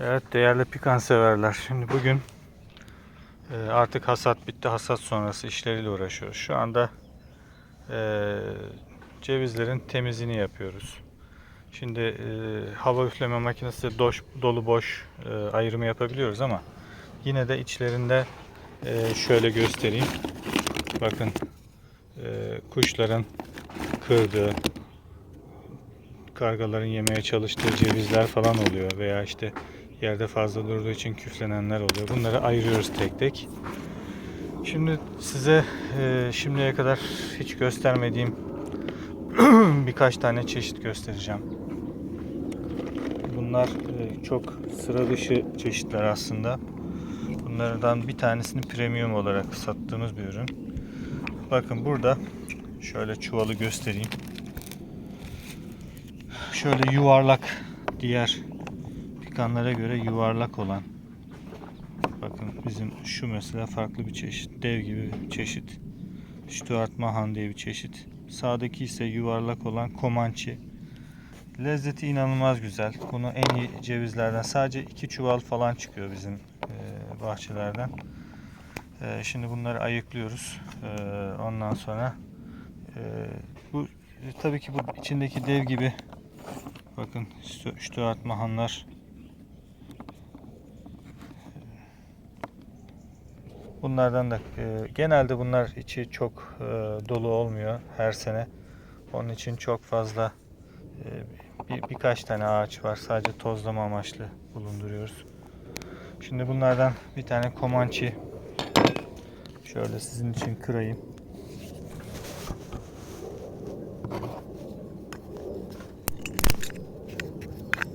Evet değerli pikan severler. Şimdi bugün e, artık hasat bitti. Hasat sonrası işleriyle uğraşıyoruz. Şu anda e, cevizlerin temizliğini yapıyoruz. Şimdi e, hava üfleme makinesi doş, dolu boş e, yapabiliyoruz ama yine de içlerinde şöyle göstereyim. Bakın kuşların kırdığı, kargaların yemeye çalıştığı cevizler falan oluyor veya işte yerde fazla durduğu için küflenenler oluyor. Bunları ayırıyoruz tek tek. Şimdi size e, şimdiye kadar hiç göstermediğim birkaç tane çeşit göstereceğim. Bunlar e, çok sıra dışı çeşitler aslında. Bunlardan bir tanesini premium olarak sattığımız bir ürün. Bakın burada şöyle çuvalı göstereyim. Şöyle yuvarlak diğer pikanlara göre yuvarlak olan. Bakın bizim şu mesela farklı bir çeşit. Dev gibi bir çeşit. Stuart Mahan diye bir çeşit. Sağdaki ise yuvarlak olan Comanche. Lezzeti inanılmaz güzel. Bunu en iyi cevizlerden sadece iki çuval falan çıkıyor bizim e, bahçelerden. E, şimdi bunları ayıklıyoruz. E, ondan sonra bu tabii ki bu içindeki dev gibi bakın Stu- Stuart Mahanlar Bunlardan da e, genelde bunlar içi çok e, dolu olmuyor her sene. Onun için çok fazla e, bir, birkaç tane ağaç var. Sadece tozlama amaçlı bulunduruyoruz. Şimdi bunlardan bir tane Comanche şöyle sizin için kırayım.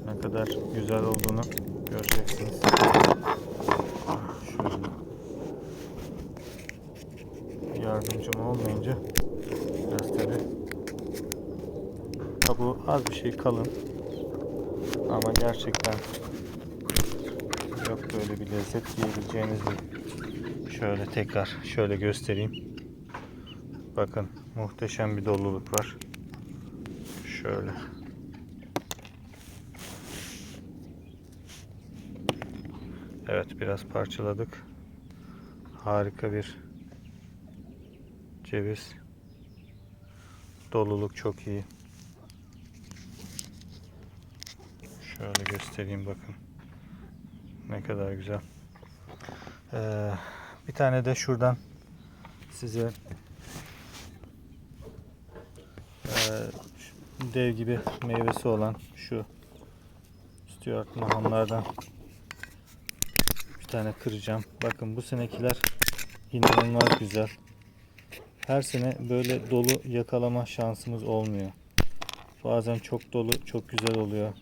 Ne kadar güzel olduğunu göreceksiniz. Şöyle yardımcım olmayınca biraz tabi kabuğu az bir şey kalın. Ama gerçekten yok böyle bir lezzet diyebileceğiniz bir şöyle tekrar şöyle göstereyim. Bakın muhteşem bir doluluk var. Şöyle. Evet biraz parçaladık. Harika bir ceviz. Doluluk çok iyi. Şöyle göstereyim bakın. Ne kadar güzel. Ee, bir tane de şuradan size şu dev gibi meyvesi olan şu Stuart Mahamlardan bir tane kıracağım. Bakın bu senekiler inanılmaz güzel her sene böyle dolu yakalama şansımız olmuyor. Bazen çok dolu, çok güzel oluyor.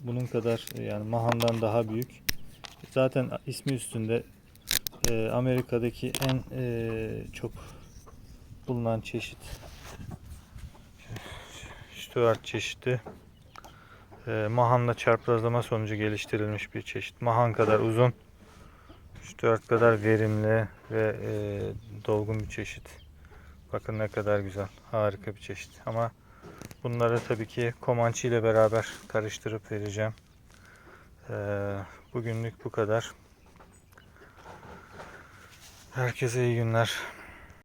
Bunun kadar yani Mahan'dan daha büyük. Zaten ismi üstünde e, Amerika'daki en e, çok bulunan çeşit. Stuart çeşidi. E, Mahan'la çarpazlama sonucu geliştirilmiş bir çeşit. Mahan kadar uzun. 3-4 kadar verimli ve e, dolgun bir çeşit. Bakın ne kadar güzel. Harika bir çeşit. Ama bunları tabii ki Comanche ile beraber karıştırıp vereceğim. E, bugünlük bu kadar. Herkese iyi günler.